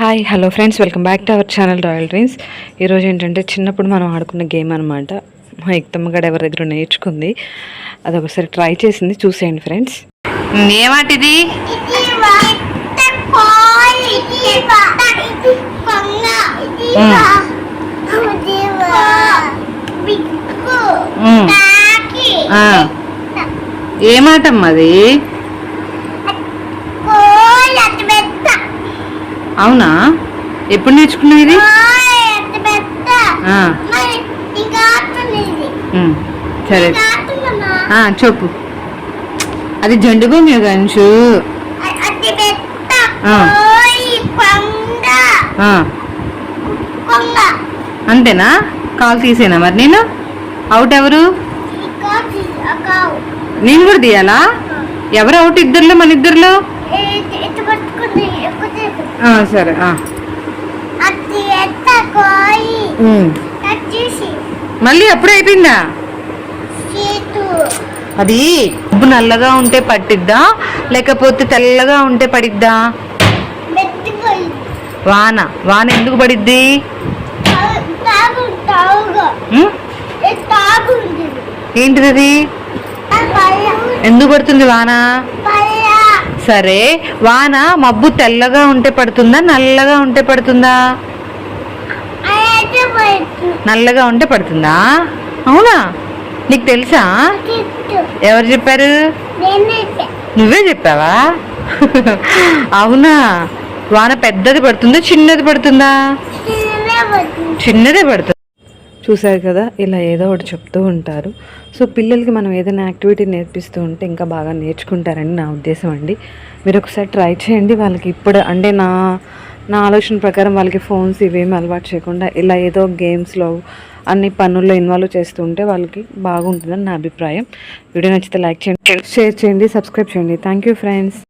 Hi hello friends welcome back to our channel royal dreams ఈరోజు ఏంటంటే చిన్నప్పుడు మనం ఆడుకున్న గేమ్ అనమాట మా ఎక్తమ్మ గడ ఎవరి దగ్గర నేర్చుకుంది. అది ఒకసారి ట్రై చేసింది. చూసేయండి ఫ్రెండ్స్ ఏమాటిది? ఇది అవునా? ఎప్పుడు నేర్చుకున్నావు ఇది? సరే. చెప్పు. అది జండు భూమి గంచు కొంగ. అంతేనా? కాల్ తీసేనా మరి నేను? అవుట్ ఎవరు? నేను కూడా తీయాలా? ఎవరు అవుట్ ఇద్దరులో? మన ఇద్దరులో? సరే మళ్ళీ అప్పుడే అయిపోయిందా? అది ఉప్పు నల్లగా ఉంటే పట్టిద్దా? లేకపోతే తెల్లగా ఉంటే పడిద్దా? వాన. వాన ఎందుకు పడిద్ది? ఏంటిది ఎందుకు పడుతుంది వాన? సరే వాన మబ్బు తెల్లగా ఉంటే పడుతుందా నల్లగా ఉంటే పడుతుందా? నల్లగా ఉంటే పడుతుందా? అవునా? నీకు తెలుసా? ఎవరు చెప్పారు? నువ్వే చెప్పావా? అవునా? వాన పెద్దది పడుతుందా చిన్నది పడుతుందా? చిన్నదే పడుతుంది. చూశారు కదా ఇలా ఏదో ఒకటి చెప్తూ ఉంటారు. సో పిల్లలకి మనం ఏదైనా యాక్టివిటీ నేర్పిస్తూ ఉంటే ఇంకా బాగా నేర్చుకుంటారని నా ఉద్దేశం అండి. మీరు ఒకసారి ట్రై చేయండి వాళ్ళకి ఇప్పుడు అంటే నా నా ఆలోచన ప్రకారం వాళ్ళకి ఫోన్స్ ఇవేమి అలవాటు చేయకుండా ఇలా ఏదో గేమ్స్లో అన్ని పనుల్లో ఇన్వాల్వ్ చేస్తూ ఉంటే వాళ్ళకి బాగుంటుందని నా అభిప్రాయం. వీడియో నచ్చితే లైక్ చేయండి షేర్ చేయండి సబ్స్క్రైబ్ చేయండి. Thank you friends.